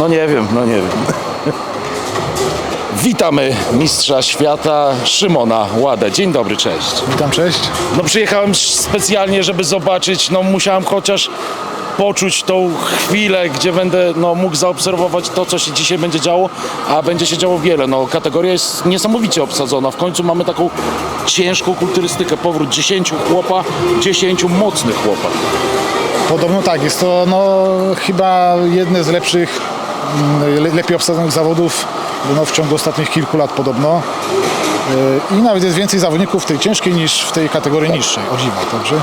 No nie wiem, no nie wiem. Witamy mistrza świata Szymona Ładę. Dzień dobry, cześć. Witam, cześć. No przyjechałem specjalnie, żeby zobaczyć, no musiałem chociaż poczuć tą chwilę, gdzie będę no, mógł zaobserwować to, co się dzisiaj będzie działo, a będzie się działo wiele. No, kategoria jest niesamowicie obsadzona. W końcu mamy taką ciężką kulturystykę. Powrót 10 chłopa, 10 mocnych chłopa. Podobno tak, jest to no, chyba jedne z lepszych, le- lepiej obsadzonych zawodów no, w ciągu ostatnich kilku lat podobno. Yy, I nawet jest więcej zawodników w tej ciężkiej niż w tej kategorii niższej, o dziwo, także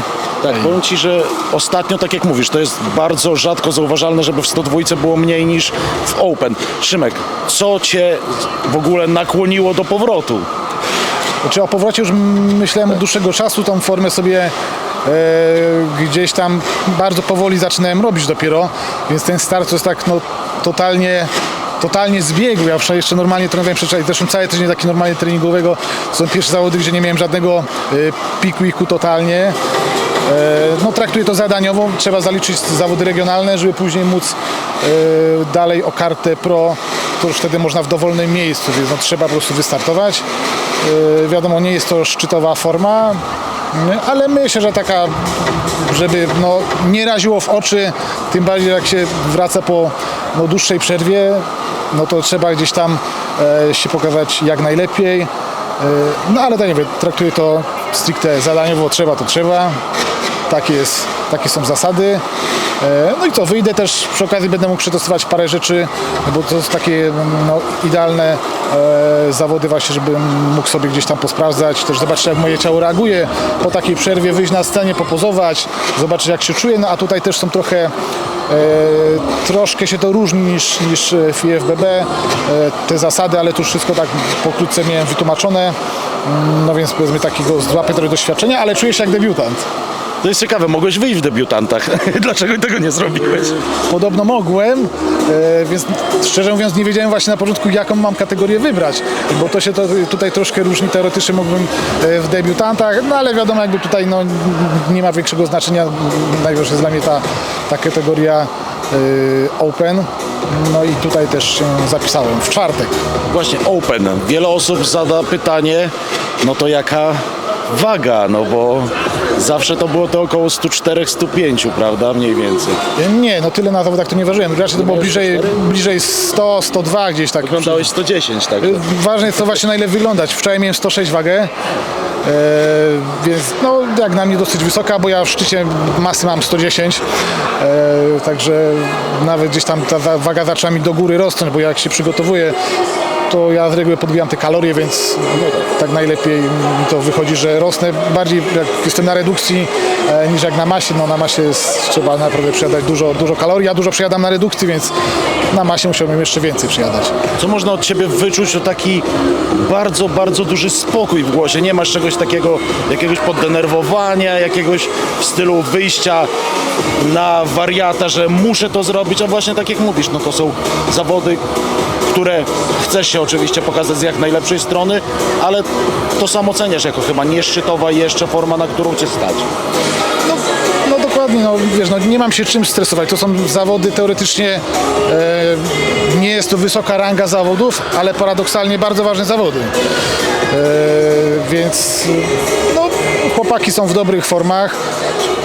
Tak, powiem Ci, że ostatnio, tak jak mówisz, to jest bardzo rzadko zauważalne, żeby w 102 było mniej niż w Open. Szymek, co Cię w ogóle nakłoniło do powrotu? Znaczy o powrocie już myślałem od dłuższego czasu, tą formę sobie e, gdzieś tam bardzo powoli zaczynałem robić dopiero, więc ten start to jest tak no, totalnie totalnie zbiegł. Ja wczoraj jeszcze normalnie trenowałem przecież zresztą cały tydzień taki normalnie treningowego. To są pierwsze zawody, gdzie nie miałem żadnego e, piku totalnie. E, No, traktuję to zadaniowo. Trzeba zaliczyć zawody regionalne, żeby później móc e, dalej o kartę pro, to już wtedy można w dowolnym miejscu, więc no, trzeba po prostu wystartować. E, Wiadomo, nie jest to szczytowa forma, ale myślę, że taka, żeby no, nie raziło w oczy, tym bardziej jak się wraca po no, dłuższej przerwie, no to trzeba gdzieś tam e, się pokazać jak najlepiej. E, no ale tak nie wiem, traktuję to stricte zadaniowo, trzeba to trzeba. Takie, jest, takie są zasady. E, No i co, wyjdę też, przy okazji będę mógł przetestować parę rzeczy, bo to jest takie no, idealne e, zawody właśnie, żebym mógł sobie gdzieś tam posprawdzać, też zobaczyć jak moje ciało reaguje, po takiej przerwie wyjść na scenie, popozować, zobaczyć jak się czuję, no a tutaj też są trochę e, troszkę się to różni niż, niż w IFBB e, te zasady, ale tu wszystko tak pokrótce miałem wytłumaczone, Mm, no więc powiedzmy takiego złapę trochę doświadczenia, ale czuję się jak debiutant. To jest ciekawe, mogłeś wyjść w debiutantach. Dlaczego tego nie zrobiłeś? Podobno mogłem, e, więc szczerze mówiąc nie wiedziałem właśnie na początku jaką mam kategorię wybrać, bo to się to tutaj troszkę różni, teoretycznie mógłbym e, w debiutantach, no ale wiadomo jakby tutaj no, nie ma większego znaczenia, najważniejsza jest dla mnie ta, ta kategoria e, Open, no i tutaj też się zapisałem w czwartek. Właśnie Open. Wiele osób zada pytanie, no to jaka waga, no bo zawsze to było to około 104-105, prawda? Mniej więcej. Nie, no tyle na zawodach to nie ważyłem, raczej to było bliżej, bliżej 100, 102 gdzieś tak. Wyglądałeś 110, tak? Ważne jest to właśnie na ile wyglądać. Wczoraj miałem 106 wagę, e, więc no jak na mnie dosyć wysoka, bo ja w szczycie masy mam 110, e, także nawet gdzieś tam ta wa- waga zaczyna mi do góry rosnąć, bo jak się przygotowuję, to ja z reguły podbijam te kalorie, więc tak najlepiej mi to wychodzi, że rosnę bardziej jak jestem na redukcji e, niż jak na masie. No na masie jest, trzeba naprawdę przyjadać dużo, dużo kalorii, ja dużo przyjadam na redukcji, więc na masie musiałbym jeszcze więcej przyjadać. Co można od Ciebie wyczuć, to taki bardzo, bardzo duży spokój w głosie. Nie masz czegoś takiego, jakiegoś poddenerwowania, jakiegoś w stylu wyjścia na wariata, że muszę to zrobić, a właśnie tak jak mówisz, no to są zawody, które chcesz się oczywiście pokazać z jak najlepszej strony, ale to samo ceniasz jako chyba nieszczytowa jeszcze forma, na którą Cię stać. No, no dokładnie, no wiesz, no nie mam się czym stresować. To są zawody teoretycznie, e, nie jest to wysoka ranga zawodów, ale paradoksalnie bardzo ważne zawody. E, więc no, chłopaki są w dobrych formach.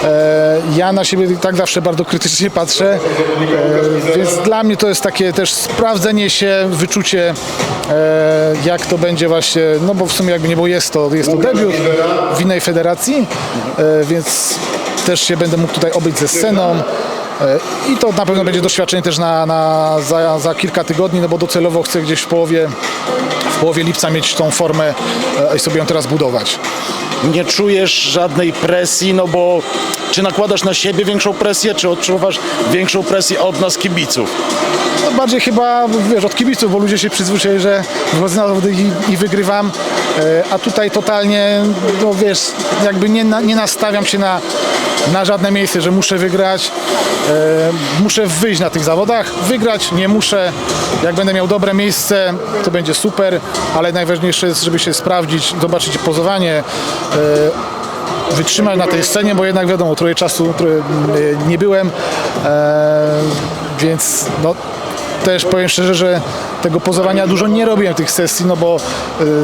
E, ja na siebie tak zawsze bardzo krytycznie patrzę, e, więc dla mnie to jest takie też sprawdzenie się, wyczucie, e, jak to będzie właśnie, no bo w sumie jakby nie było, jest to, jest to debiut w innej federacji, więc też się będę mógł tutaj obyć ze sceną. I to na pewno będzie doświadczenie też na, na, za, za kilka tygodni, no bo docelowo chcę gdzieś w połowie, w połowie lipca mieć tą formę i sobie ją teraz budować. Nie czujesz żadnej presji, no bo czy nakładasz na siebie większą presję, czy odczuwasz większą presję od nas kibiców? No bardziej chyba, wiesz, od kibiców, bo ludzie się przyzwyczaili, że wychodzę na zawody i, i wygrywam, e, a tutaj totalnie, no wiesz, jakby nie, nie nastawiam się na, na żadne miejsce, że muszę wygrać, e, muszę wyjść na tych zawodach, wygrać nie muszę, jak będę miał dobre miejsce, to będzie super, ale najważniejsze jest, żeby się sprawdzić, zobaczyć pozowanie, e, wytrzymać na tej scenie, bo jednak wiadomo, trochę czasu trochę, e, nie byłem, e, więc no, też powiem szczerze, że tego pozowania dużo nie robiłem tych sesji, no bo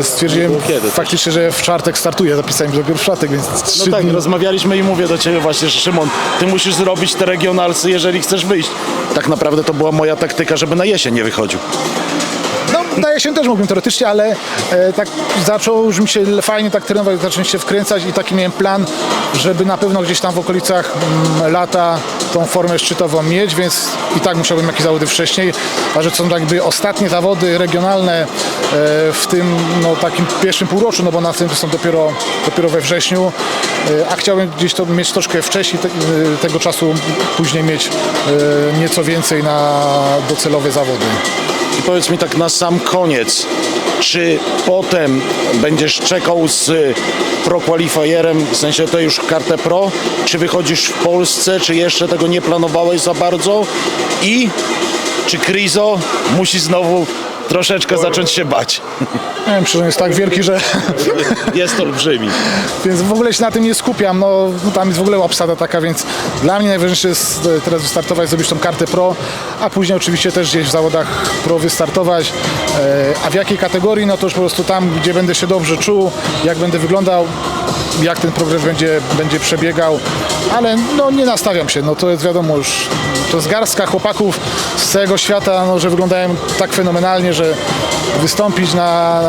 y, stwierdziłem faktycznie, że w czwartek startuję, zapisałem się dopiero w czwartek, więc No tak, dni. rozmawialiśmy i mówię do Ciebie właśnie, że Szymon, Ty musisz zrobić te regionalsy, jeżeli chcesz wyjść. Tak naprawdę to była moja taktyka, żeby na jesień nie wychodził. Na jesień też mógłbym teoretycznie, ale e, tak zaczął już mi się fajnie tak trenować, zacząłem się wkręcać i taki miałem plan, żeby na pewno gdzieś tam w okolicach mm, lata tą formę szczytową mieć, więc i tak musiałbym jakieś zawody wcześniej, a że to są jakby ostatnie zawody regionalne e, w tym no, takim pierwszym półroczu, no bo następne są dopiero, dopiero we wrześniu, e, a chciałbym gdzieś to mieć troszkę wcześniej, te, e, tego czasu później mieć e, nieco więcej na docelowe zawody. I powiedz mi tak na sam koniec, czy potem będziesz czekał z Pro Qualifierem, w sensie to już kartę Pro, czy wychodzisz w Polsce, czy jeszcze tego nie planowałeś za bardzo? I czy Krizo musi znowu troszeczkę zacząć się bać? Nie wiem, czy on jest tak wielki, że Jest olbrzymi. więc w ogóle się na tym nie skupiam. No, no tam jest w ogóle obsada taka, więc dla mnie najważniejsze jest e, teraz wystartować, zrobić tą kartę pro, a później oczywiście też gdzieś w zawodach pro wystartować. E, A w jakiej kategorii, no to już po prostu tam, gdzie będę się dobrze czuł, jak będę wyglądał, jak ten progres będzie, będzie przebiegał, ale no nie nastawiam się, no to jest wiadomo już, to jest garstka chłopaków z całego świata, no, że wyglądają tak fenomenalnie, że wystąpić na,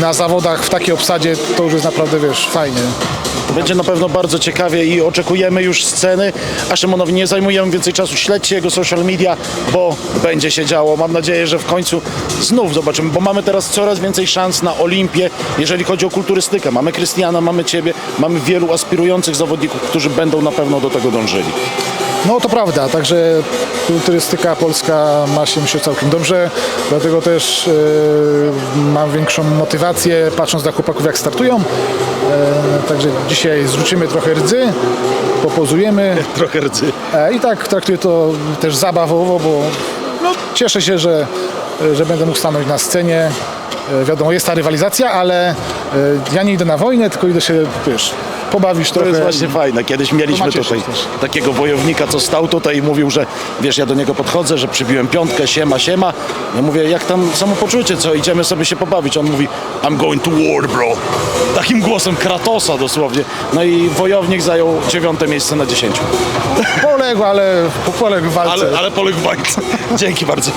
na zawodach w takiej obsadzie to już jest naprawdę, wiesz, fajnie. Będzie na pewno bardzo ciekawie i oczekujemy już sceny, a Szymonowi nie zajmujemy więcej czasu. Śledźcie jego social media, bo będzie się działo. Mam nadzieję, że w końcu znów zobaczymy, bo mamy teraz coraz więcej szans na Olimpię, jeżeli chodzi o kulturystykę. Mamy Krystiana, mamy Ciebie, mamy wielu aspirujących zawodników, którzy będą na pewno do tego dążyli. No to prawda, także turystyka polska ma się myślę całkiem dobrze, dlatego też e, mam większą motywację patrząc na chłopaków jak startują. E, także dzisiaj zrzucimy trochę rdzy, popozujemy Trochę rdzy. e, i tak traktuję to też zabawowo, bo no, cieszę się, że, że będę mógł stanąć na scenie. E, wiadomo, jest ta rywalizacja, ale ja nie idę na wojnę, tylko idę się, wiesz, pobawić To trochę. jest właśnie fajne. Kiedyś mieliśmy macie tutaj takiego wojownika, co stał tutaj i mówił, że wiesz, ja do niego podchodzę, że przybiłem piątkę, siema, siema. Ja mówię, jak tam samopoczucie, co, idziemy sobie się pobawić. On mówi, I'm going to war, bro. Takim głosem Kratosa dosłownie. No i wojownik zajął dziewiąte miejsce na dziesięciu. Poległ, ale poległ w walce. Ale, ale poległ w walce. Dzięki bardzo.